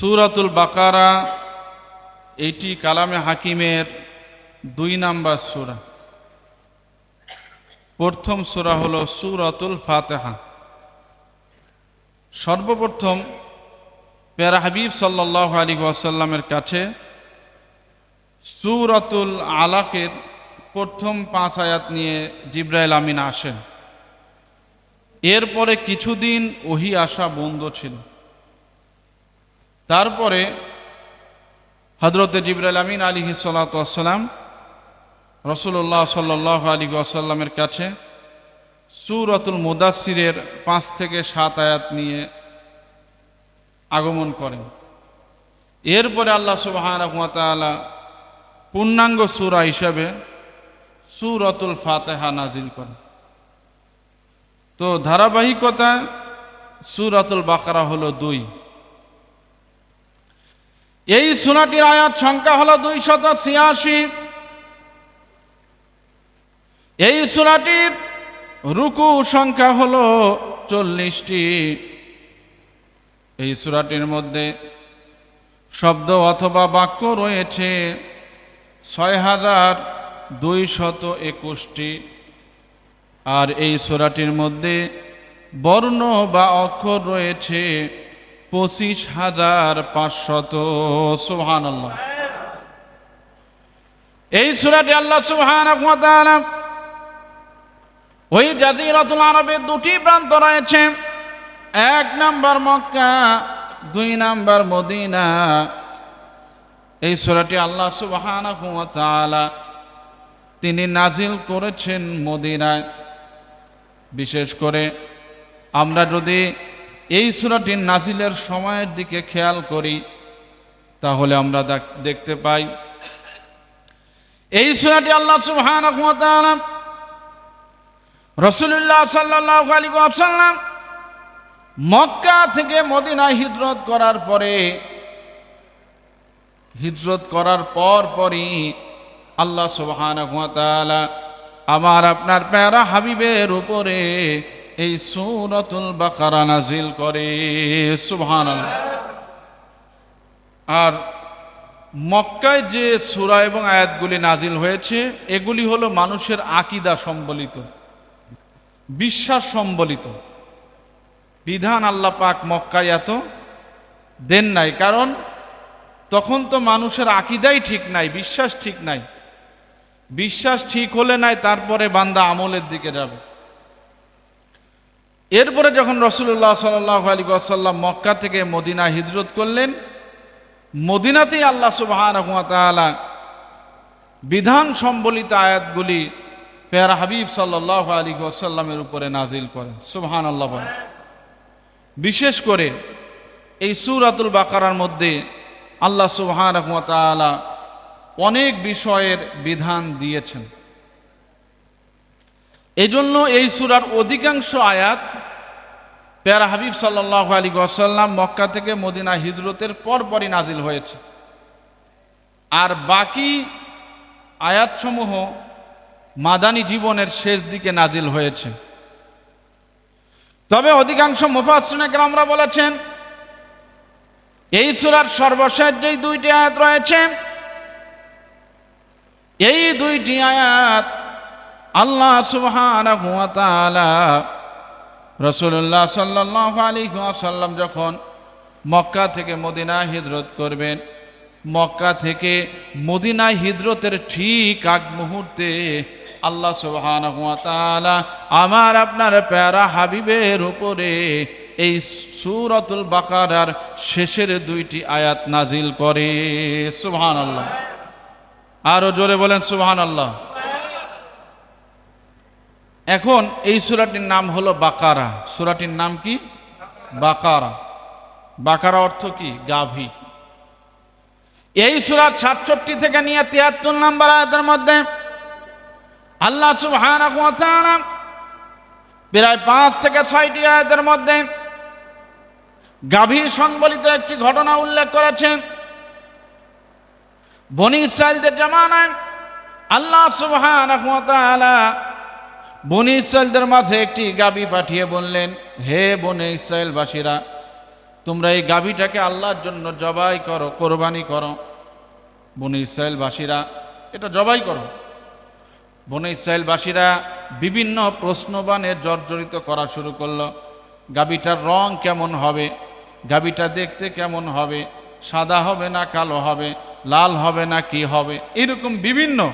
সুরাতুল বাকারা, এটি কালামে হাকিমের দুই নাম্বার সুরা। প্রথম সুরা হল সুরাতুল ফাতেহা। সর্বপ্রথম পেরা হাবিব সাল্লাহ আলী ওয়াসাল্লামের কাছে সুরাতুল আলাকের প্রথম পাঁচ আয়াত নিয়ে জিব্রাইল আমিন আসেন। এরপরে কিছুদিন ওহি আসা বন্ধ ছিল। তারপরে হজরত জিবরাইল আমিন আলী সাল্লাতাম রসুল্লাহ সাল্লাহ আলী আসাল্লামের কাছে সুরতুল মুদাসিরের পাঁচ থেকে সাত আয়াত নিয়ে আগমন করেন। এরপরে আল্লাহ সুবাহানা পূর্ণাঙ্গ সুরা হিসাবে সুরতুল ফাতেহা নাজিল করেন। তো ধারাবাহিকতায় সুরাতুল বাকারা হলো দুই। এই সুরাটির আয়াত সংখ্যা হলো দুই শত ছিয়াশি। এই সুরাটির রুকু সংখ্যা হলো চল্লিশটি। এই সুরাটির মধ্যে শব্দ অথবা বাক্য রয়েছে ছয় হাজার দুই শত একুশটি। আর এই সুরাটির মধ্যে বর্ণ বা অক্ষর রয়েছে পঁচিশ হাজার পাঁচশত সুহান এই সুরাটি আল্লাহ সুহান ওই জাজিরাতুল আরবের দুটি প্রান্ত রয়েছে। এক নাম্বার মক্কা, দুই নাম্বার মদিনা। এই সুরাটি আল্লাহ সুবহান তিনি নাজিল করেছেন মদিনায়। বিশেষ করে আমরা যদি এই সুরাটির নাজিলের সময়ের দিকে খেয়াল করি, তাহলে আমরা দেখতে পাই। এই সুরাটি আল্লাহ সুবহান রসুল্লাহ সাল্লাহ মক্কা থেকে মদিনায় হিজরত করার পরে, হিজরত করার পর পরই আল্লাহ সুবহান আমার আপনার প্যারা হাবিবের উপরে এই সুরতুল বাকারা নাজিল করে সুবহান আর মক্কায় যে সুরা এবং আয়াতগুলি নাজিল হয়েছে, এগুলি হলো মানুষের আকিদা সম্বলিত, বিশ্বাস সম্বলিত। বিধান আল্লাহ পাক মক্কায় এত দেন নাই, কারণ তখন তো মানুষের আকিদাই ঠিক নাই, বিশ্বাস ঠিক নাই। বিশ্বাস ঠিক হলে নাই, তারপরে বান্দা আমলের দিকে যাবে। এরপরে যখন রসুল্লাহ সাল্লাহ আলী আসাল্লাম মক্কা থেকে মদিনা হিজরত করলেন, মদিনাতেই আল্লাহ সুবাহান বিধান সম্বলিত আয়াতগুলি পেয়ারা হাবিব সাল্লাহ আলী আসাল্লামের উপরে নাজিল করেন। সুবহান আল্লাহ বিশেষ করে এই সুরাতুল বাকারার মধ্যে আল্লাহ সুবহান অনেক বিষয়ের বিধান দিয়েছেন। এই জন্য এই সুরার অধিকাংশ আয়াত পেয়ারা হাবিব সাল্লাহ আলী আসাল্লাম মক্কা থেকে মদিনা হিজরতের পরপরই নাজিল হয়েছে। আর বাকি আয়াতসমূহ মাদানী জীবনের শেষ দিকে নাজিল হয়েছে। তবে অধিকাংশ মুফাসিনেকরামরা বলেছেন, এই সুরার সর্বশেষ যেই দুইটি আয়াত রয়েছে, এই দুইটি আয়াত আল্লাহ সুবহান রসুল্লাহ সাল্লাহ আলী সাল্লাম যখন মক্কা থেকে মদিনা হিজরত করবেন, মক্কা থেকে মদিনা হিজরতের ঠিক আগ মুহূর্তে আল্লাহ সুবহান আমার আপনার প্যারা হাবিবের উপরে এই সুরতুল বাকারার শেষের দুইটি আয়াত নাজিল করে। সুবহান আল্লাহ আরও জোরে বলেন সুবহান আল্লাহ এখন এই সুরাটির নাম হলো বাকারা। সুরাটির নাম কি? বাকারা। বাকারা অর্থ কি? গাভী। এই সুরাত সাতষট্টি থেকে নিয়ে তিয়াত্তর নাম্বার আয়াতের মধ্যে আল্লাহ সুবহান প্রায় পাঁচ থেকে ছয়টি আয়াতের মধ্যে গাভী সংবলিত একটি ঘটনা উল্লেখ করেছেন। বনি ইসরায়েলদের জামানায় আল্লাহ সুবহান বনি ইসরায়েলদের মাঝে একটি গাবি পাঠিয়ে বললেন, হে বনে ইসরায়েলবাসীরা, তোমরা এই গাভীটাকে আল্লাহর জন্য জবাই করো, কোরবানি করো। বনে ইসরায়েলবাসীরা, এটা জবাই করো। বনে ইসরায়েলবাসীরা বিভিন্ন প্রশ্নবানের জর্জরিত করা শুরু করল, গাবিটার রং কেমন হবে? গাবিটা দেখতে কেমন হবে? সাদা হবে না কালো হবে? লাল হবে না কি হবে? এরকম বিভিন্ন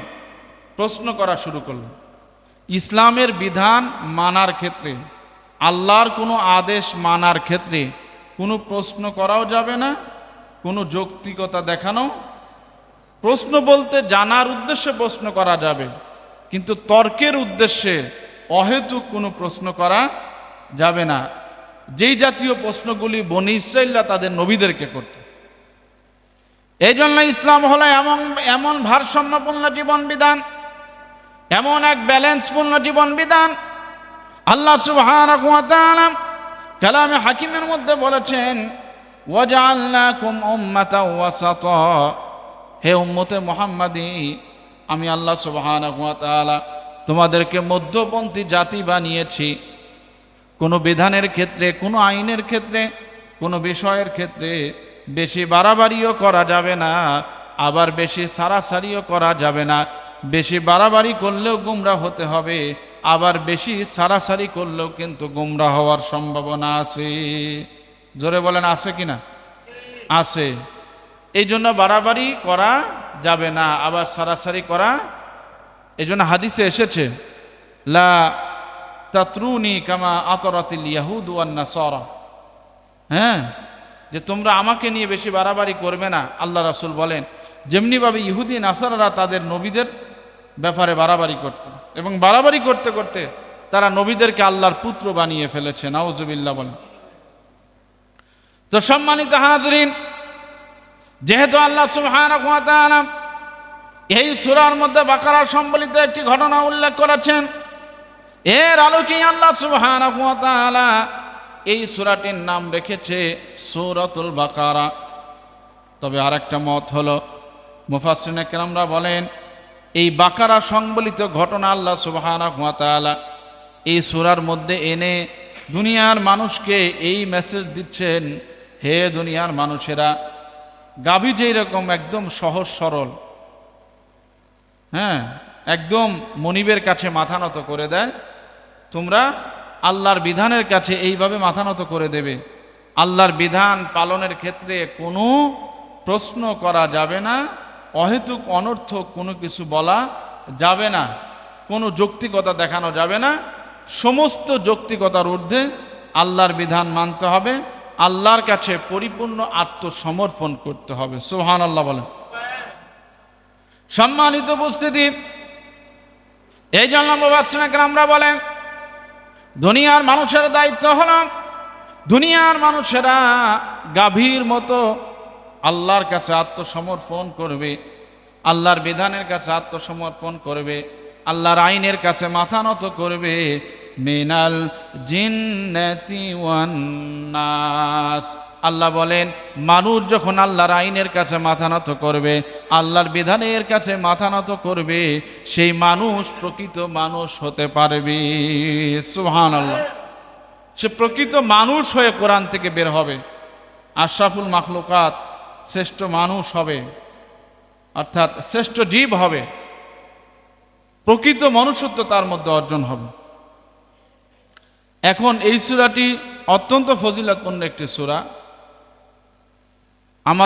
প্রশ্ন করা শুরু করল। ইসলামের বিধান মানার ক্ষেত্রে, আল্লাহর কোনো আদেশ মানার ক্ষেত্রে কোনো প্রশ্ন করাও যাবে না, কোনো যৌক্তিকতা দেখানো, প্রশ্ন বলতে জানার উদ্দেশ্যে প্রশ্ন করা যাবে, কিন্তু তর্কের উদ্দেশ্যে অহেতুক কোনো প্রশ্ন করা যাবে না। যেই জাতীয় প্রশ্নগুলি বনি ইসরাইল্লা তাদের নবীদেরকে করত। এই জন্য ইসলাম হলো এমন এমন ভারসাম্যপূর্ণ জীবন বিধান এমন এক ব্যালেন্সপূর্ণ জীবন বিধান আল্লাহ তাআলা কালামে হাকিমের মধ্যে বলেছেন ওয়াসাতা। হে উম্মতে মুহাম্মাদি, আমি আল্লাহ তাআলা তোমাদেরকে মধ্যপন্থী জাতি বানিয়েছি। কোনো বিধানের ক্ষেত্রে, কোনো আইনের ক্ষেত্রে, কোনো বিষয়ের ক্ষেত্রে বেশি বাড়াবাড়িও করা যাবে না, আবার বেশি সারাসারিও করা যাবে না। বেশি বাড়াবাড়ি করলেও গুমরা হতে হবে, আবার বেশি সারাসারি করলেও কিন্তু গুমরা হওয়ার সম্ভাবনা আছে। জোরে বলেন, আছে কি না? আছে। এই জন্য বাড়াবাড়ি করা যাবে না, আবার সারাসারি করা। এই জন্য হাদিসে এসেছে, লা কামা আতরাতিল ইয়াহুদ ওয়ান নাসারা। হ্যাঁ? যে তোমরা আমাকে নিয়ে বেশি বাড়াবাড়ি করবে না, আল্লাহ রাসুল বলেন যেমনিভাবে ইহুদি, নাসারারা তাদের নবীদের ব্যাপারে বাড়াবাড়ি করত এবং বাড়াবাড়ি করতে করতে তারা নবীদেরকে আল্লাহর পুত্র বানিয়ে ফেলেছে। নাউজুবিল্লাহ বলেন। তো সম্মানিত হাজরিন, যেহেতু আল্লাহ তাআলা এই সুরার মধ্যে বাকারা সম্বলিত একটি ঘটনা উল্লেখ করেছেন, এর আলোকেই আল্লাহ তাআলা এই সূরাটির নাম রেখেছে সূরাতুল বাকারা। তবে আরেকটা মত হলো মুফাসসিরিন কেরামরা বলেন, এই বাকারা সংবলিত ঘটনা আল্লাহ সুবহানাহু ওয়া এই সূরার মধ্যে এনে দুনিয়ার মানুষকে এই মেসেজ দিচ্ছেন, হে দুনিয়ার মানুষেরা, গাভী যেই রকম একদম সহজ সরল হ্যাঁ একদম মনিবের কাছে মাথা নত করে দেয়, তোমরা আল্লাহর বিধানের কাছে এইভাবে মাথা নত করে দেবে। আল্লাহর বিধান পালনের ক্ষেত্রে কোনো প্রশ্ন করা যাবে না অহেতুক, অনর্থক কোনো কিছু বলা যাবে না, কোনো যৌক্তিকতা দেখানো যাবে না। সমস্ত যৌক্তিকতার ঊর্ধ্বে আল্লাহর বিধান মানতে হবে, আল্লাহর কাছে পরিপূর্ণ আত্মসমর্পণ করতে হবে। সোহান আল্লাহ বলেন। সম্মানিত উপস্থিতি, এই জন্য আমরা বলেন, দুনিয়ার মানুষের দায়িত্ব হল, দুনিয়ার মানুষেরা গাভীর মতো আল্লাহর কাছে আত্মসমর্পণ করবে, আল্লাহর বিধানের কাছে আত্মসমর্পণ করবে, আল্লাহর আইনের কাছে মাথা নত করবে, মিনাল জিন্নাতি ওয়ান নাস আল্লাহ বলেন, মানুষ যখন আল্লাহর আইনের কাছে মাথা নত করবে, আল্লাহর বিধানের কাছে মাথা নত করবে, সেই মানুষ প্রকৃত মানুষ হতে পারবে। সুহান আল্লাহ সে প্রকৃত মানুষ হয়ে কোরআন থেকে বের হবে। আশরাফুল মাখলুকাত শ্রেষ্ঠ মানুষ হবে, অর্থাৎ শ্রেষ্ঠ জীব হবে, প্রকৃত মনুষ্যত্ব তার মধ্যে অর্জন হবে। এখন এই সুরাটি অত্যন্ত ফজিলতপূর্ণ একটি সুরা।